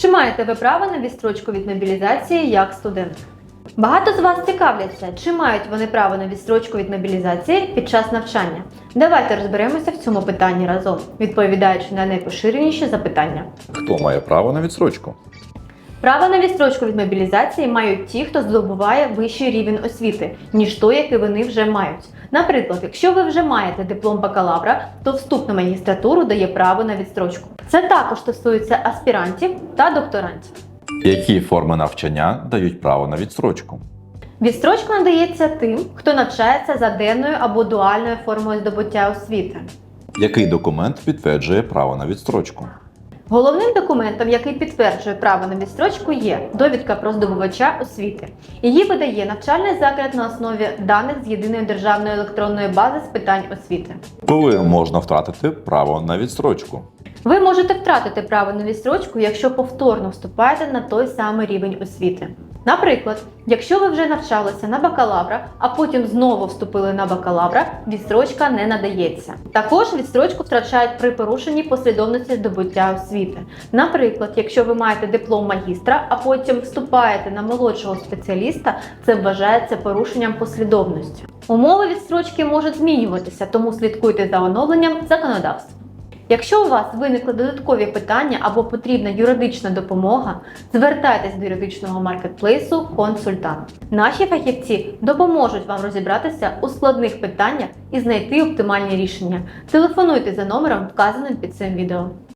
Чи маєте ви право на відстрочку від мобілізації як студент? Багато з вас цікавляться, чи мають вони право на відстрочку від мобілізації під час навчання. Давайте розберемося в цьому питанні разом, відповідаючи на найпоширеніші запитання. Хто має право на відсрочку? Право на відстрочку від мобілізації мають ті, хто здобуває вищий рівень освіти, ніж той, який вони вже мають. Наприклад, якщо ви вже маєте диплом бакалавра, то вступ на магістратуру дає право на відстрочку. Це також стосується аспірантів та докторантів. Які форми навчання дають право на відстрочку? Відстрочка надається тим, хто навчається за денною або дуальною формою здобуття освіти. Який документ підтверджує право на відстрочку? Головним документом, який підтверджує право на відстрочку, є довідка про здобувача освіти. Її видає навчальний заклад на основі даних з єдиної державної електронної бази з питань освіти. Коли можна втратити право на відстрочку? Ви можете втратити право на відстрочку, якщо повторно вступаєте на той самий рівень освіти. Наприклад, якщо ви вже навчалися на бакалавра, а потім знову вступили на бакалавра, відстрочка не надається. Також відстрочку втрачають при порушенні послідовності здобуття освіти. Наприклад, якщо ви маєте диплом магістра, а потім вступаєте на молодшого спеціаліста, це вважається порушенням послідовності. Умови відстрочки можуть змінюватися, тому слідкуйте за оновленням законодавства. Якщо у вас виникли додаткові питання або потрібна юридична допомога, звертайтесь до юридичного маркетплейсу консультант. Наші фахівці допоможуть вам розібратися у складних питаннях і знайти оптимальні рішення. Телефонуйте за номером, вказаним під цим відео.